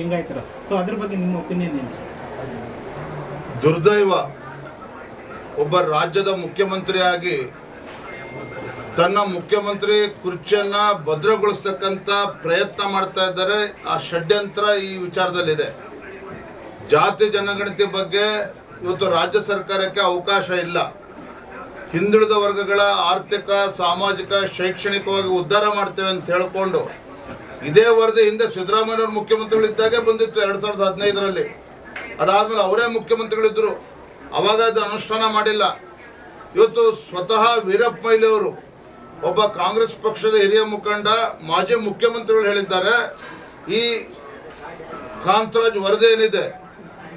ಲಿಂಗಾಯತರ so ಅದ್ರ ಬಗ್ಗೆ ನಿಮ್ಮ ಒಪಿನಿಯನ್ ಏನು? ದುರ್ದೈವ ಒಬ್ಬ ರಾಜ್ಯದ ಮುಖ್ಯಮಂತ್ರಿಯಾಗಿ ತನ್ನ ಮುಖ್ಯಮಂತ್ರಿ ಕುರ್ಚಿಯನ್ನ ಭದ್ರಗೊಳಿಸ್ತಕ್ಕಂಥ ಪ್ರಯತ್ನ ಮಾಡ್ತಾ ಇದ್ದಾರೆ. ಆ ಷಡ್ಯಂತ್ರ ಈ ವಿಚಾರದಲ್ಲಿದೆ. ಜಾತಿ ಜನಗಣತಿ ಬಗ್ಗೆ ಇವತ್ತು ರಾಜ್ಯ ಸರ್ಕಾರಕ್ಕೆ ಅವಕಾಶ ಇಲ್ಲ. ಹಿಂದುಳಿದ ವರ್ಗಗಳ ಆರ್ಥಿಕ, ಸಾಮಾಜಿಕ, ಶೈಕ್ಷಣಿಕವಾಗಿ ಉದ್ಧಾರ ಮಾಡ್ತೇವೆ ಅಂತ ಹೇಳ್ಕೊಂಡು ಇದೇ ವರದಿ ಹಿಂದೆ ಸಿದ್ದರಾಮಯ್ಯವ್ರ ಮುಖ್ಯಮಂತ್ರಿಗಳಿದ್ದಾಗೆ ಬಂದಿತ್ತು ಎರಡು ಸಾವಿರದ ಹದಿನೈದರಲ್ಲಿ. ಅದಾದ್ಮೇಲೆ ಅವರೇ ಮುಖ್ಯಮಂತ್ರಿಗಳಿದ್ರು. ಅವಾಗ ಅದು ಅನುಷ್ಠಾನ ಮಾಡಿಲ್ಲ. ಇವತ್ತು ಸ್ವತಃ ವೀರಪ್ಪ ಮೊಯ್ಲಿಯವರು ಒಬ್ಬ ಕಾಂಗ್ರೆಸ್ ಪಕ್ಷದ ಹಿರಿಯ ಮುಖಂಡ, ಮಾಜಿ ಮುಖ್ಯಮಂತ್ರಿಗಳು ಹೇಳಿದ್ದಾರೆ. ಈ ಕಾಂತರಾಜ್ ವರದಿ ಏನಿದೆ?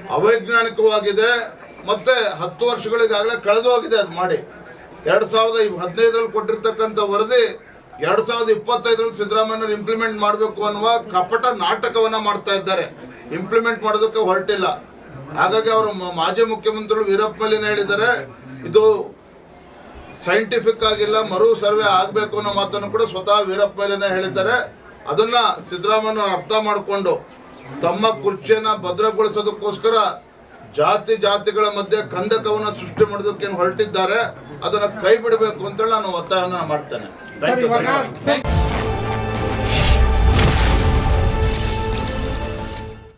ಅವೈಜ್ಞಾನಿಕವಾಗಿದೆ. ಮತ್ತೆ ಹತ್ತು ವರ್ಷಗಳಿಗಾಗಲೇ ಕಳೆದು ಹೋಗಿದೆ ಅದು ಮಾಡಿ. ಎರಡು ಸಾವಿರದ ಹದಿನೈದರಲ್ಲಿ ಕೊಟ್ಟಿರ್ತಕ್ಕಂಥ ವರದಿ ಎರಡು ಸಾವಿರದ ಇಪ್ಪತ್ತೈದರಲ್ಲಿ ಸಿದ್ದರಾಮಯ್ಯವ್ರು ಇಂಪ್ಲಿಮೆಂಟ್ ಮಾಡಬೇಕು ಅನ್ನುವ ಕಪಟ ನಾಟಕವನ್ನ ಮಾಡ್ತಾ ಇದ್ದಾರೆ. ಇಂಪ್ಲಿಮೆಂಟ್ ಮಾಡೋದಕ್ಕೆ ಹೊರಟಿಲ್ಲ. ಹಾಗಾಗಿ ಅವರು ಮಾಜಿ ಮುಖ್ಯಮಂತ್ರಿಗಳು ವೀರಪ್ಪ ಮೊಯ್ಲಿನ ಹೇಳಿದ್ದಾರೆ, ಇದು ಸೈಂಟಿಫಿಕ್ ಆಗಿಲ್ಲ, ಮರು ಸರ್ವೆ ಆಗಬೇಕು ಅನ್ನೋ ಮಾತನ್ನು ಕೂಡ ಸ್ವತಃ ವೀರಪ್ಪ ಮಲ್ಲಿನ ಹೇಳಿದ್ದಾರೆ. ಅದನ್ನ ಸಿದ್ದರಾಮಯ್ಯ ಅರ್ಥ ಮಾಡಿಕೊಂಡು ತಮ್ಮ ಕುರ್ಚಿಯನ್ನ ಭದ್ರಗೊಳಿಸೋದಕ್ಕೋಸ್ಕರ ಜಾತಿ ಜಾತಿಗಳ ಮಧ್ಯೆ ಕಂದಕವನ್ನು ಸೃಷ್ಟಿ ಮಾಡೋದಕ್ಕೇನು ಹೊರಟಿದ್ದಾರೆ, ಅದನ್ನು ಕೈ ಬಿಡಬೇಕು ಅಂತೇಳಿ ನಾನು ಒತ್ತಾಯವನ್ನು ಮಾಡ್ತೇನೆ. Thank you